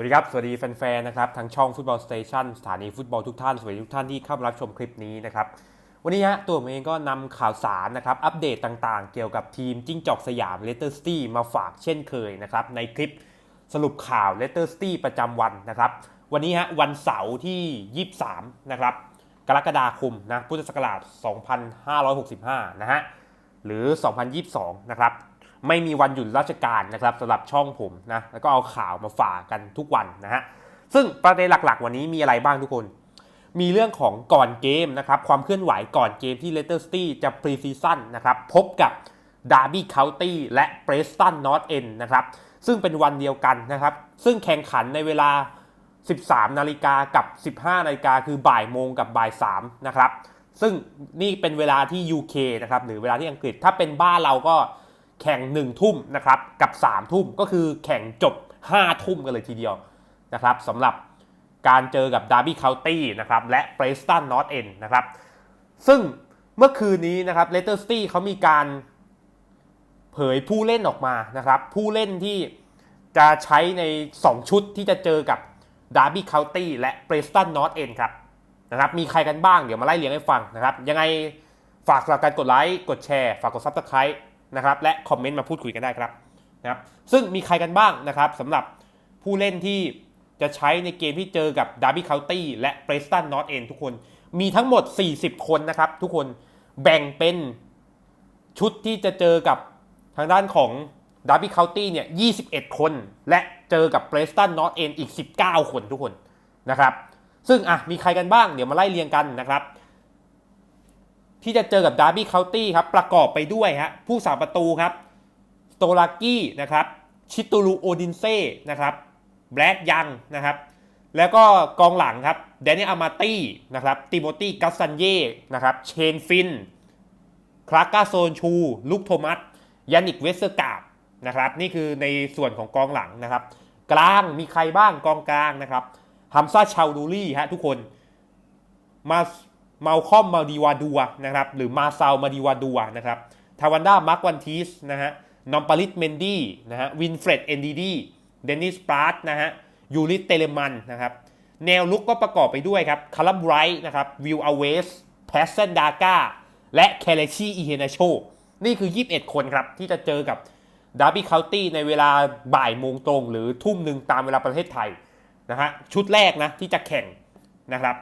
วัสดีครับ สวัสดีแฟนๆ นะครับ ทางช่องฟุตบอลสเตชันสถานีฟุตบอลทุกท่าน สวัสดีทุกท่านที่เข้ามารับชมคลิปนี้นะครับ วันนี้ฮะตัวผมเองก็นำข่าวสารนะครับ อัปเดตต่างๆ เกี่ยวกับทีมจิ้งจอกสยามเลสเตอร์สตี้มาฝากเช่นเคยนะครับ ในคลิปสรุปข่าวเลสเตอร์สตี้ประจำวันนะครับ วันนี้ฮะวันเสาร์ที่ 23 นะครับ กรกฎาคมนะ พุทธศักราช 2565 นะฮะ หรือ 2022 นะครับ ไม่มีวันหยุดราชการนะครับสำหรับช่องผมนะแล้วก็เอาข่าวมาฝากกันทุกวันนะฮะซึ่งประเด็นหลักๆ วันนี้มีอะไรบ้างทุกคน มีเรื่องของก่อนเกมนะครับความเคลื่อนไหวก่อนเกมที่เลสเตอร์ซิตี้จะพรีซีซั่นนะครับพบกับดาร์บี้เคาน์ตี้และเบรสตันนอตเอ็นนะครับซึ่งเป็นวันเดียวกันนะครับ ซึ่งแข่งขันในเวลา 13 นาฬิกากับ 15 นาฬิกาคือบ่ายโมงกับบ่าย3นะครับ ซึ่งนี่เป็นเวลาที่ UK นะครับ หรือเวลาที่อังกฤษ ถ้าเป็นบ้านเราก็ แข่ง 1 ทุ่มนะครับกับ 3 ทุ่มก็คือแข่งจบ 5 ทุ่มกันเลยทีเดียวนะครับสำหรับการเจอกับดาร์บี้เคานตี้นะครับและเ r รสตันนอตเอ็นนะครับซึ่งเมื่อคืนนี้นะครับเลสเตอร์สตี้เขามีการเผยผู้เล่นออกมานะครับผู้เล่นที่จะใช้ใน 2 ชุดที่จะเจอกับดาร์บี้เคานตี้และเ r รสตันนอตเอ็นครับนะครับมีใครกันบ้างเดี๋ยวมาไล่เรียงให้ฟังนะครับยังไงฝากสำหรับการกดไลค์กดแชร์ ฝากกดซับสไครต์ นะครับและคอมเมนต์มาพูดคุยกันได้ครับนะครับซึ่งมีใครกันบ้างนะครับสำหรับผู้เล่นที่จะใช้ในเกมที่เจอกับดาร์บี้เคานตี้และเ r รสตันนอตเอนทุกคน มีทั้งหมด 40 คนนะครับ ทุกคนแบ่งเป็นชุดที่จะเจอกับทางด้านของดาร์บี้เคานตี้เนี่ย 21 คน และเจอกับเ r รสตันนอตเอนอีก 19 คนทุกคนนะครับ ซึ่งอะมีใครกันบ้างเดี๋ยวมาไล่เรียงกันนะครับ ที่จะเจอกับดาร์บี้เคานตี้ครับ ประกอบไปด้วยฮะผู้สาประตูครับสโตลากี้นะครับชิตูรูโอดินเซ่นะครับแบล็กยังนะครับ แล้วก็กองหลังครับแดเนียลอามาตี้นะครับติโมตี้กัสซันเย่นะครับเชนฟินคลาร์กาโซนชู ลุกโทมัสยานิกเวสเซอร์กาบนะครับนี่คือในส่วนของกองหลังนะครับ กลางมีใครบ้างกองกลางนะครับฮัมซาชาวดูรี่ฮะทุกคนมา มาลคอมมาดีวาดัวนะครับหรือมาซาวมาดีวาดัวนะครับทาวันด้ามาร์กวันทีสนะฮะนอมปาริสเมนดี้นะฮะวินเฟรดเอนดีดีเดนนิสปาร์ตนะฮะยูริเตเลมันนะครับแนวลุกก็ประกอบไปด้วยครับคารัมไรท์นะครับวิลอเวสแพสเซนดาก้าและเคเลชีอีเฮนาโชนี่คือ 21 คนครับ ที่จะเจอกับดาร์บี้เคานตี้ในเวลาบ่ายโมงตรง หรือทุ่มหนึ่งตามเวลาประเทศไทยนะฮะชุดแรกนะที่จะแข่งนะครับ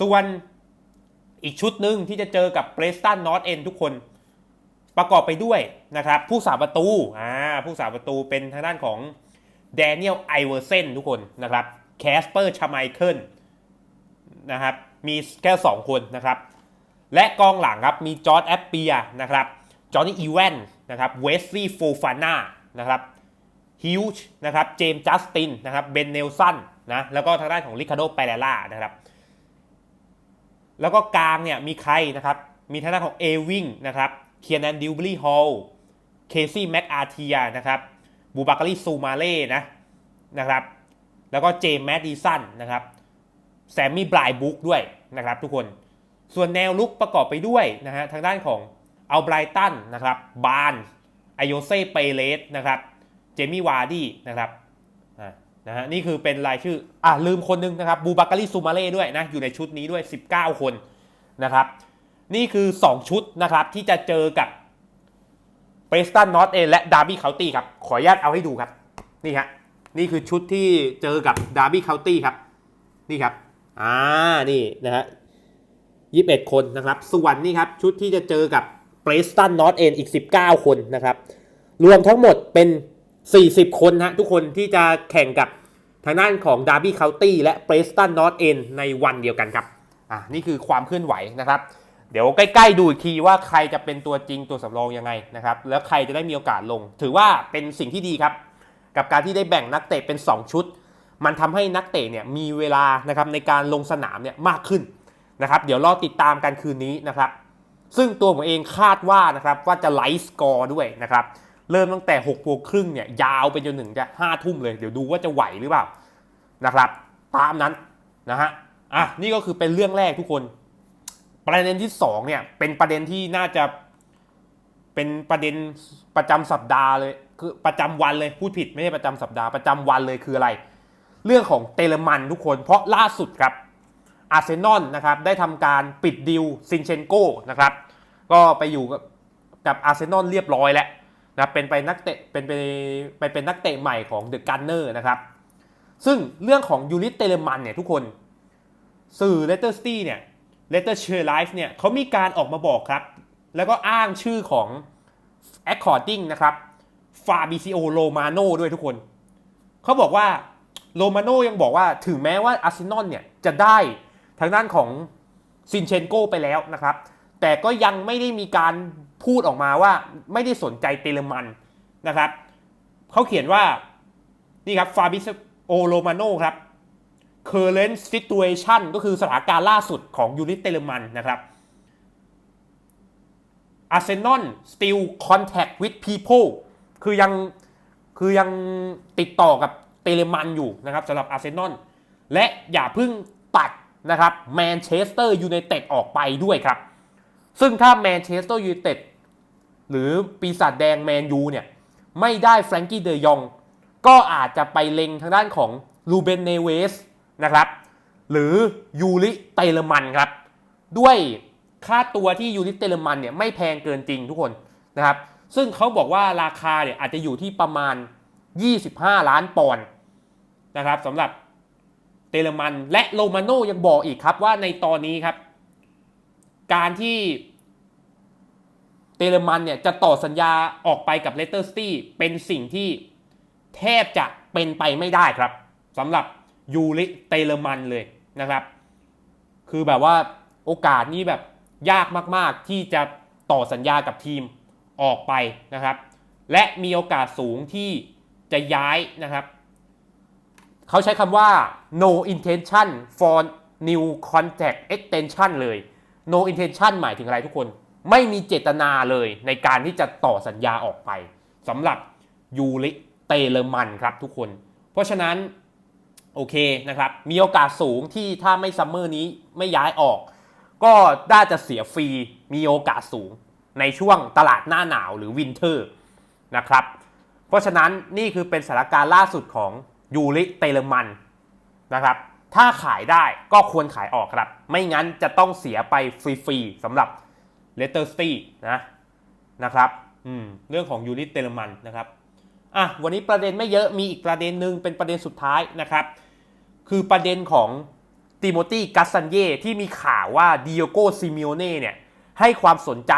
ส่วนอีกชุดหนึ่งที่จะเจอกับเ r รสตันนอตเอนทุกคนประกอบไปด้วยนะครับ ผู้สาประตูอ่าผู้สาประตูเป็นทางด้านของแดเนียลไอเวอร์เซนทุกคนนะครับแคสเปอร์ชาไมเคิลนะครับมีแค่ 2 คนนะครับ และกองหลังครับมีจอร์ดแอปเปียนะครับจอห์นนี่อีแวนนะครับเวสลีย์โฟฟาน่านะครับฮิวช์นะครับเจมส์จัสตินนะครับเบนเนลสันนะแล้วก็ทางด้านของริคาโดเปเรล่านะครับ แล้วก็กลางเนี่ยมีใครนะครับ มีทางด้านของเอวิงนะครับเคียนันดิวบลีฮอลเคซี่แม็กอาร์เทียนะครับบูบาการีซูมาเล่นะนะครับ แล้วก็เจมส์แมดดิสันนะครับแซมมี่บรายบุ๊กด้วยนะครับทุกคน ส่วนแนวลุกประกอบไปด้วยนะฮะทางด้านของเอัลไบรตันนะครับบานไอโยเซ่เปเลสนะครับเจมี่วาร์ดี้นะครับ นะฮะนี่คือเป็นรายชื่ออะลืมคนนึงนะครับบูบาการีซูมาเล่ด้วยนะอยู่ในชุดนี้ด้วย 19 คนนะครับนี่คือ 2 ชุดนะครับที่จะเจอกับเ r รสตันนอตเอและดาร์บี้เคาตี้ครับขออนุญาตเอาให้ดูครับนี่ฮะนี่คือชุดที่เจอกับดาร์บี้เคาตี้ครับนี่ครับอ่านี่นะฮะยี่สิบเอ็ดคนนะครับส่วนนี่ครับชุดที่จะเจอกับเ r รสตันนอตเอนอีก 19 คนนะครับ รวมทั้งหมดเป็น 40 คนฮะทุกคนที่จะแข่งกับทางด้านของดาร์บี้เคานตี้และเ r รสตันนอตเอนในวันเดียวกันครับอ่านี่คือความเคลื่อนไหวนะครับ เดี๋ยวใกล้ๆดูอีกทีว่าใครจะเป็นตัวจริงตัวสำรองยังไงนะครับ แล้วใครจะได้มีโอกาสลง ถือว่าเป็นสิ่งที่ดีครับ กับการที่ได้แบ่งนักเตะเป็น 2 ชุด มันทำให้นักเตะเนี่ยมีเวลานะครับในการลงสนามเนี่ยมากขึ้นนะครับ เดี๋ยวรอติดตามกันคืนนี้นะครับ ซึ่งตัวผมเองคาดว่านะครับว่าจะไลฟ์สกอร์ด้วยนะครับ เริ่มตั้งแต่6กโมงครึ่งเนี่ยยาวไปจนถึงจะห้าทุ่มเลย เดี๋ยวดูว่าจะไหวหรือเปล่านะครับ ตามนั้นนะฮะอะนี่ก็คือเป็นเรื่องแรกทุกคน ประเด็นที่2เนี่ยเป็นประเด็นที่น่าจะเป็นประเด็นประจำสัปดาห์เลยคือประจำวันเลยพูดผิดไม่ใช่ประจำสัปดาห์ประจำวันเลยคืออะไร เรื่องของเตเลมันทุกคน เพราะล่าสุดครับอาร์เซนอลนะครับได้ทำการปิดดิวซินเชนโกนะครับก็ไปอยู่กับอาร์เซนอลเรียบร้อยแล้ว นะเป็นไปนักเตะเป็นไปไปเป็นนักเตะใหม่ของเดอะกันเนอร์นะครับ ซึ่งเรื่องของยูริเตเลมันเนี่ยทุกคน สื่อเลเตอร์สตี้เนี่ยเลเตอร์เชอร์ไลฟ์เนี่ยเขามีการออกมาบอกครับ แล้วก็อ้างชื่อของ according นะครับฟาบิซิโอโรมาโนด้วยทุกคน เขาบอกว่าโรมาโนยังบอกว่าถึงแม้ว่าอาร์เซนอลเนี่ยจะได้ทางด้านของซินเชนโกไปแล้วนะครับ แต่ก็ยังไม่ได้มีการพูดออกมาว่าไม่ได้สนใจเตเลมันนะครับเขาเขียนว่านี่ครับฟาบิโอโรมาโนครับ current situation ก็คือสถานการณ์ล่าสุดของยูนิตเตเลมันนะครับ Arsenal still contact with people คือยังคือยังติดต่อกับเตเลมันอยู่นะครับสำหรับอาร์เซนอลและอย่าเพิ่งตัดนะครับแมนเชสเตอร์ยูไนเต็ดออกไปด้วยครับ ซึ่งถ้าแมนเชสเตอร์ยูไนเต็ดหรือปีศาจแดงแมนยูเนี่ย ไม่ได้แฟรงกี้เดยอง ก็อาจจะไปเล็งทางด้านของลูเบนเนเวสนะครับ หรือยูริเตเลมันครับ ด้วยค่าตัวที่ยูริเตเลมันเนี่ยไม่แพงเกินจริงทุกคนนะครับ ซึ่งเขาบอกว่าราคาเนี่ยอาจจะอยู่ที่ประมาณ 25 ล้านปอนด์นะครับสำหรับเตเลมันและโรมาโนยังบอกอีกครับว่าในตอนนี้ครับ การที่เตเลมันเนี่ยจะต่อสัญญาออกไปกับเลสเตอร์ซิตี้เป็นสิ่งที่แทบจะเป็นไปไม่ได้ครับสำหรับยูริเตเลมันเลยนะครับ คือแบบว่าโอกาสนี้แบบยากมากๆที่จะต่อสัญญากับทีมออกไปนะครับ และมีโอกาสสูงที่จะย้ายนะครับ เขาใช้คำว่า no intention for new contract extension เลย no intention หมายถึงอะไรทุกคน ไม่มีเจตนาเลยในการที่จะต่อสัญญาออกไปสำหรับยูริเตเลมันครับทุกคน เพราะฉะนั้นโอเคนะครับ มีโอกาสสูงที่ถ้าไม่ซัมเมอร์นี้ไม่ย้ายออก ก็น่าจะเสียฟรีมีโอกาสสูงในช่วงตลาดหน้าหนาวหรือวินเทอร์นะครับ เพราะฉะนั้นนี่คือเป็นสถานการณ์ล่าสุดของยูริเตเลมันนะครับ ถ้าขายได้ก็ควรขายออกครับ ไม่งั้นจะต้องเสียไปฟรีๆสำหรับเลสเตอร์สตีนะนะครับอืมเรื่องของยูริเตเลมันนะครับอะวันนี้ประเด็นไม่เยอะมีอีกประเด็นหนึ่งเป็นประเด็นสุดท้ายนะครับ คือประเด็นของติโมธีกัสซันเย่ที่มีข่าวว่าดิโอโกซิมิโอเน่เนี่ยให้ความสนใจ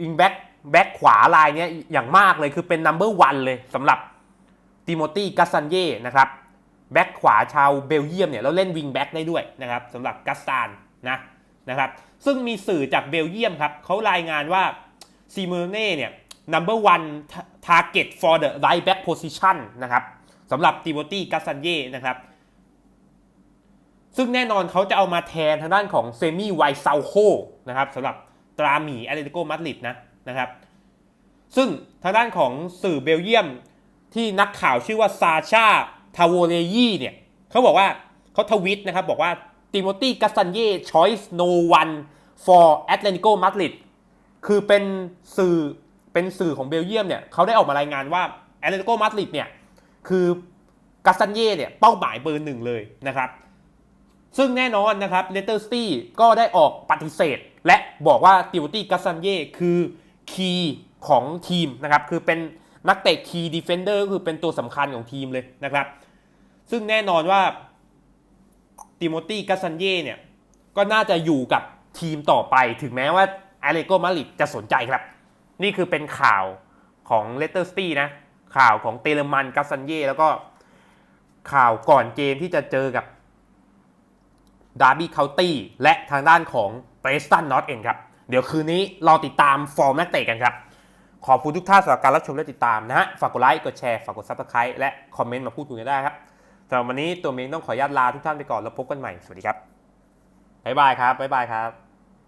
วิงแบ็กแบ็กขวาลายเนี้ยอย่างมากเลยคือเป็นนัมเบอร์วันเลยสำหรับติโมธีกัสซันเย่นะครับ แบ็กขวาชาวเบลเยียมเนี่ยแล้วเล่นวิงแบ็กได้ด้วยนะครับสำหรับกัสซานนะนะครับซึ่งมีสื่อจากเบลเยียมครับเขารายงานว่าซิมิโอเน่เนี่ย number one target for the right back position นะครับสำหรับติโมธีกัสซันเย่นะครับซึ่งแน่นอนเขาจะเอามาแทนทางด้านของเซมี่ไวซาโคนะครับสำหรับตราหมีแอตเลติโกมาดริดนะนะครับซึ่งทางด้านของสื่อเบลเยียมที่นักข่าวชื่อว่าซาชา ทาวเลยีเนี่ยเขาบอกว่าเขาทวิตนะครับ บอกว่าติโมธีกัสซันเย่ choice no one for Atletico Madrid คือเป็นสื่อเป็นสื่อของเบลเยียมเนี่ยเขาได้ออกมารายงานว่า Atletico Madrid เนี่ยคือกัสซันเย่เนี่ยเป้าหมายเบอร์หนึ่งเลยนะครับ ซึ่งแน่นอนนะครับเลเตอร์สตี้ก็ได้ออกปฏิเสธ และบอกว่าติวตี้กัสซันเย่คือคีย์ของทีมนะครับ คือเป็นนักเตะคีย์ดีเฟนเดอร์ก็คือเป็นตัวสำคัญของทีมเลยนะครับ ซึ่งแน่นอนว่าติโมธีกัสซันเย่เนี่ย ก็น่าจะอยู่กับทีมต่อไปถึงแม้ว่าอเลโกมาริดจะสนใจครับ นี่คือเป็นข่าวของเลเตอร์สตี้นะ ข่าวของเตเลมันกัสซันเย่แล้วก็ข่าวก่อนเกมที่จะเจอกับดาร์บี้เคาน์ตี้และทางด้านของเบรสตันนอตเองครับ เดี๋ยวคืนนี้เรอติดตามฟอร์มนักเตะกันครับ ขอบคุณทุกท่านสำหรับการรับชมและติดตามนะฮะ ฝากกดไลค์ กดแชร์ ฝากกดซับสไครต์และคอมเมนต์มาพูดคุยกันได้ครับ สำหรับวันนี้ตัวเมงต้องขออนุญาตลาทุกท่านไปก่อนแล้วพบกันใหม่ สวัสดีครับบ๊ายบายครับบ๊ายบายครับ